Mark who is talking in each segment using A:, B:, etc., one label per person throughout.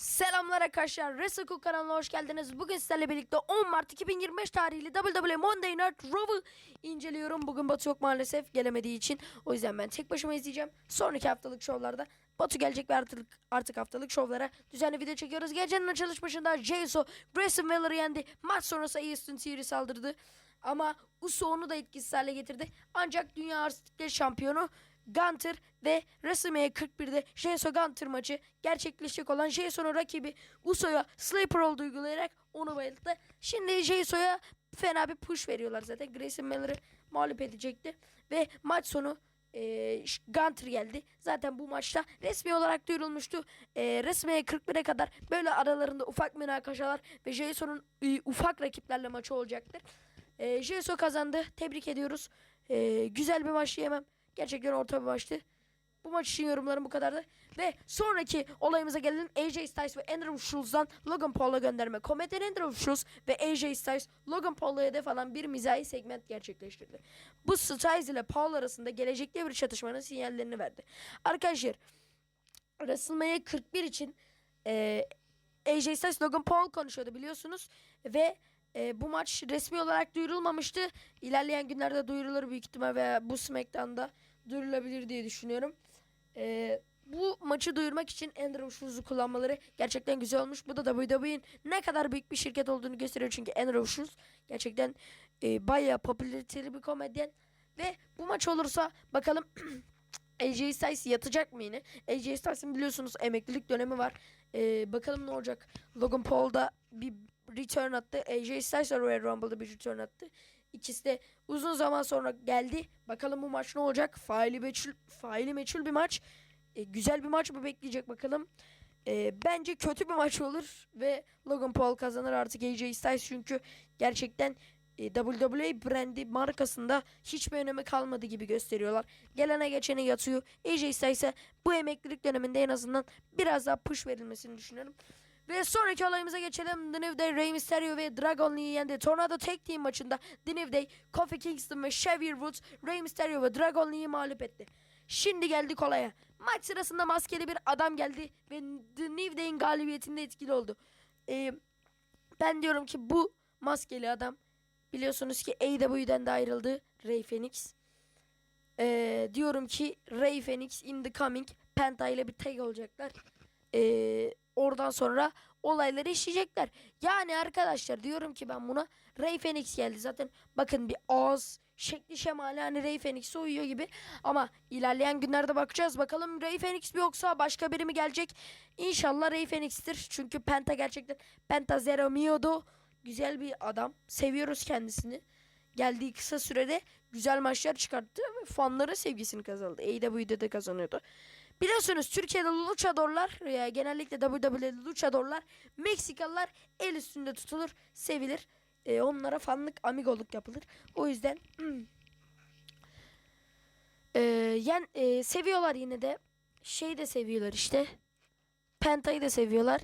A: Selamlar arkadaşlar. Resoku kanalına hoş geldiniz. Bugün sizlerle birlikte 10 Mart 2025 tarihli WWE Monday Night Raw'ı inceliyorum. Bugün Batu yok maalesef gelemediği için. O yüzden ben tek başıma izleyeceğim. Sonraki haftalık şovlarda Batu gelecek ve artık, artık haftalık şovlara düzenli video çekiyoruz. Gecenin açılış başında Jeyso Grayson Waller'ı yendi. Maç sonrası Austin Theory saldırdı. Ama Uso onu da etkisiz hale getirdi. Ancak Dünya Artistikleri Şampiyonu Gunter ve WrestleMania 41'de Jeyso Gunter maçı gerçekleşecek olan Jeyso'nun rakibi Uso'ya Sleeper Hold uygulayarak onu bayılttı. Şimdi Jeyso'ya fena bir push veriyorlar zaten. Grayson Miller'ı mağlup edecekti. Ve maç sonu e, Gunter geldi. Zaten bu maçta resmi olarak duyurulmuştu. E, resmiye 41'e kadar böyle aralarında ufak münakaşalar ve Jason'un e, ufak rakiplerle maçı olacaktır. E, Jason kazandı. Tebrik ediyoruz. E, güzel bir maç diyemem. Gerçekten orta bir maçtı. Bu maç için yorumlarım bu kadardı. Ve sonraki olayımıza gelelim. AJ Styles ve Andrew Schultz'dan Logan Paul'a gönderme. Komedyen Andrew Schultz ve AJ Styles Logan Paul'a hedef alan bir mizahi segment gerçekleştirdi. Bu Styles ile Paul arasında gelecekte bir çatışmanın sinyallerini verdi. Arkadaşlar WrestleMania 41 için e, AJ Styles Logan Paul konuşuyordu biliyorsunuz. Ve e, bu maç resmi olarak duyurulmamıştı. İlerleyen günlerde duyurulur büyük ihtimal veya bu SmackDown'da duyurulabilir diye düşünüyorum. E, bu maçı duyurmak için Andrew Schultz'u kullanmaları gerçekten güzel olmuş. Bu da WWE'nin ne kadar büyük bir şirket olduğunu gösteriyor. Çünkü Andrew Schultz gerçekten e, bayağı popülariteli bir komedyen. Ve bu maç olursa bakalım AJ Styles yatacak mı yine? AJ Styles'ın biliyorsunuz emeklilik dönemi var. Ee, bakalım ne olacak. Logan Paul da bir return attı. AJ Styles de Royal Rumble'da bir return attı. İkisi de uzun zaman sonra geldi. Bakalım bu maç ne olacak? Faili meçhul, faili meçhul bir maç. Ee, güzel bir maç mı bekleyecek bakalım. Ee, bence kötü bir maç olur ve Logan Paul kazanır artık AJ Styles çünkü gerçekten WWE brandi markasında hiçbir önemi kalmadı gibi gösteriyorlar. Gelene geçene yatıyor. AJ Styles'e bu emeklilik döneminde en azından biraz daha push verilmesini düşünüyorum. Ve sonraki olayımıza geçelim. The New Day, Rey Mysterio ve Dragon Lee'yi yendi. Tornado Tag Team maçında The New Day, Kofi Kingston ve Xavier Woods Rey Mysterio ve Dragon Lee'yi mağlup etti. Şimdi geldik olaya. Maç sırasında maskeli bir adam geldi ve The New Day'in galibiyetinde etkili oldu. Ee, ben diyorum ki bu maskeli adam Biliyorsunuz ki AEW'den de ayrıldı Ray Phoenix. Ee, diyorum ki Ray Phoenix in the coming Penta ile bir tag olacaklar. Ee, oradan sonra olayları işleyecekler. Yani arkadaşlar diyorum ki ben buna Ray Phoenix geldi. Zaten bakın bir ağız şekli şemali hani Ray Phoenix'e uyuyor gibi. Ama ilerleyen günlerde bakacağız. Bakalım Ray Phoenix mi yoksa başka biri mi gelecek? İnşallah Ray Phoenix'tir. Çünkü Penta gerçekten Penta Zero Mio'du güzel bir adam. Seviyoruz kendisini. Geldiği kısa sürede güzel maçlar çıkarttı ve fanların sevgisini kazandı. AEW'de de kazanıyordu. Biliyorsunuz Türkiye'de luchadorlar ya genellikle WWE'de luchadorlar Meksikalılar el üstünde tutulur, sevilir. E, onlara fanlık, amigoluk yapılır. O yüzden e, yani e, seviyorlar yine de. Şey de seviyorlar işte. Penta'yı da seviyorlar.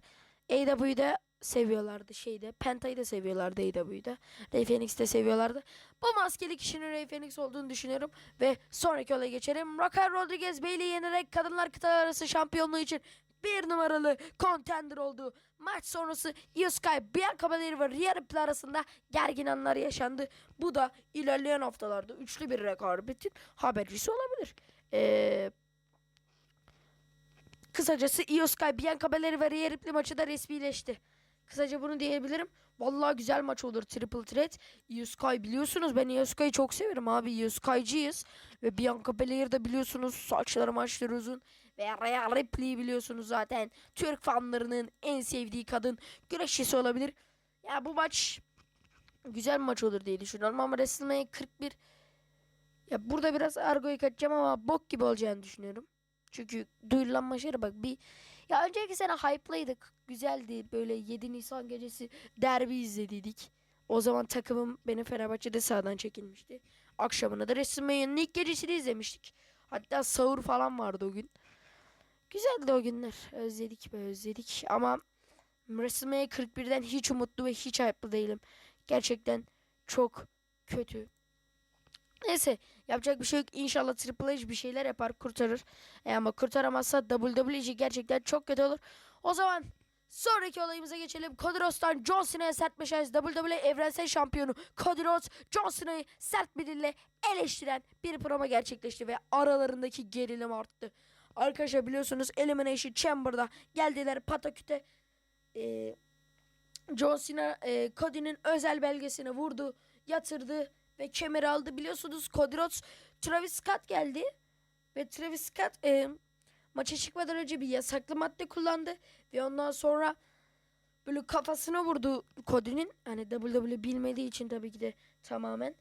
A: AEW'de seviyorlardı şeyde. Penta'yı da seviyorlardı AEW'de. Ray Phoenix de seviyorlardı. Bu maskeli kişinin Ray Phoenix olduğunu düşünüyorum. Ve sonraki olaya geçelim. Raquel Rodriguez Bailey yenerek kadınlar kıtalar arası şampiyonluğu için bir numaralı contender oldu. Maç sonrası Io Sky, Bianca Belair ve Rhea Ripley arasında gergin anlar yaşandı. Bu da ilerleyen haftalarda üçlü bir rekabetin habercisi olabilir. Eee Kısacası Io Sky, Bianca Belair ve Rhea Ripley maçı da resmileşti. Kısaca bunu diyebilirim. Vallahi güzel maç olur Triple Threat. Io Sky biliyorsunuz ben Io Sky'ı çok severim abi. Io Sky'cıyız. Ve Bianca Belair de biliyorsunuz saçları maçları uzun. Ve Rhea Ripley'i biliyorsunuz zaten. Türk fanlarının en sevdiği kadın güreşçisi olabilir. Ya bu maç güzel maç olur diye düşünüyorum ama WrestleMania 41 ya burada biraz argoyu kaçacağım ama bok gibi olacağını düşünüyorum. Çünkü duyurulan maçları bak bir ya önceki sene hype'laydık. Güzeldi böyle 7 Nisan gecesi derbi izlediydik. O zaman takımım benim Fenerbahçe'de sağdan çekilmişti. Akşamına da WrestleMania'nın ilk gecesini izlemiştik. Hatta sahur falan vardı o gün. Güzeldi o günler. Özledik be özledik. Ama WrestleMania 41'den hiç umutlu ve hiç hype'lı değilim. Gerçekten çok kötü. Neyse yapacak bir şey yok. İnşallah Triple H bir şeyler yapar kurtarır. E ama kurtaramazsa WWE gerçekten çok kötü olur. O zaman Sonraki olayımıza geçelim. Cody Rhodes'tan John Cena'ya sert meşales WWE evrensel şampiyonu Cody Rhodes John Cena'yı sert bir dille eleştiren bir promo gerçekleşti ve aralarındaki gerilim arttı. Arkadaşlar biliyorsunuz Elimination Chamber'da geldiler pataküte e, John Cena e, Cody'nin özel belgesini vurdu, yatırdı ve kemeri aldı. Biliyorsunuz Cody Travis Scott geldi ve Travis Scott e, maça çıkmadan önce bir yasaklı madde kullandı ve ondan sonra böyle kafasına vurdu Cody'nin. Hani WWE bilmediği için tabii ki de tamamen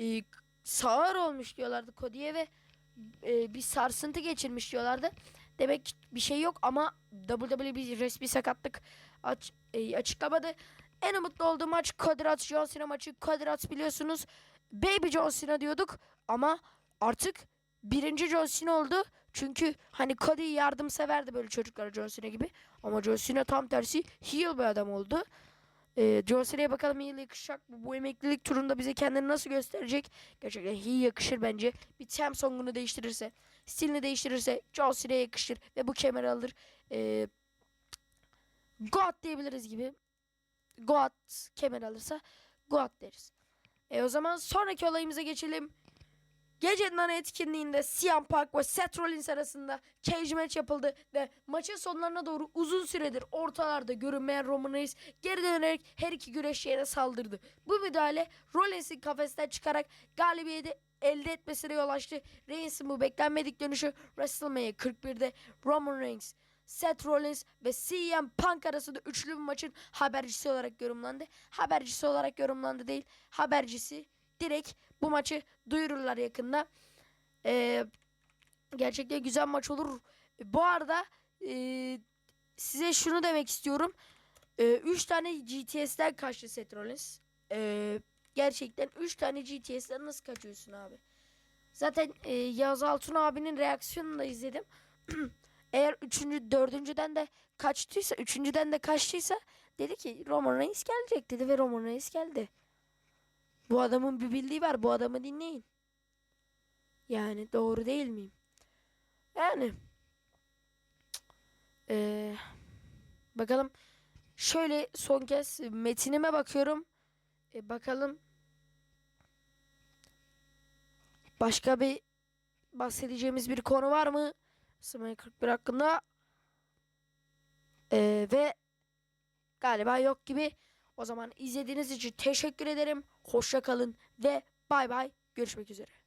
A: e, sağır olmuş diyorlardı Cody'ye ve e, bir sarsıntı geçirmiş diyorlardı. Demek bir şey yok ama WWE bir resmi sakatlık aç, e, açıklamadı. En umutlu olduğum maç Cody Rhodes John Cena maçı. Cody biliyorsunuz Baby John Cena diyorduk ama artık birinci John Cena oldu. Çünkü hani Cody yardımseverdi böyle çocuklara John Cena gibi. Ama John Cena tam tersi heel bir adam oldu. Ee, John Cena'ya bakalım heel yakışacak mı? Bu emeklilik turunda bize kendini nasıl gösterecek? Gerçekten heel yakışır bence. Bir tem songunu değiştirirse, stilini değiştirirse John Cena'ya yakışır ve bu kemeri alır. Ee, God diyebiliriz gibi. God kemer alırsa God deriz. E o zaman sonraki olayımıza geçelim. Gecenin ana etkinliğinde CM Punk ve Seth Rollins arasında cage match yapıldı ve maçın sonlarına doğru uzun süredir ortalarda görünmeyen Roman Reigns geri dönerek her iki güreşçiye saldırdı. Bu müdahale Rollins'in kafesten çıkarak galibiyeti elde etmesine yol açtı. Reigns'in bu beklenmedik dönüşü WrestleMania 41'de Roman Reigns, Seth Rollins ve CM Punk arasında üçlü bir maçın habercisi olarak yorumlandı. Habercisi olarak yorumlandı değil, habercisi direkt bu maçı duyururlar yakında. Ee, gerçekten güzel maç olur. Bu arada e, size şunu demek istiyorum. 3 tane GTS'den kaçtı Seth Rollins. Ee, gerçekten 3 tane GTS'den nasıl kaçıyorsun abi? Zaten e, Yağız Altun abinin reaksiyonunu da izledim. Eğer üçüncü, dördüncüden de kaçtıysa, üçüncüden de kaçtıysa dedi ki Roman Reigns gelecek dedi ve Roman Reigns geldi. Bu adamın bir bildiği var. Bu adamı dinleyin. Yani doğru değil miyim? Yani. Ee, bakalım. Şöyle son kez metinime bakıyorum. E, bakalım. Başka bir bahsedeceğimiz bir konu var mı? Sımay 41 hakkında. Ee, ve galiba yok gibi. O zaman izlediğiniz için teşekkür ederim. Hoşça kalın ve bay bay. Görüşmek üzere.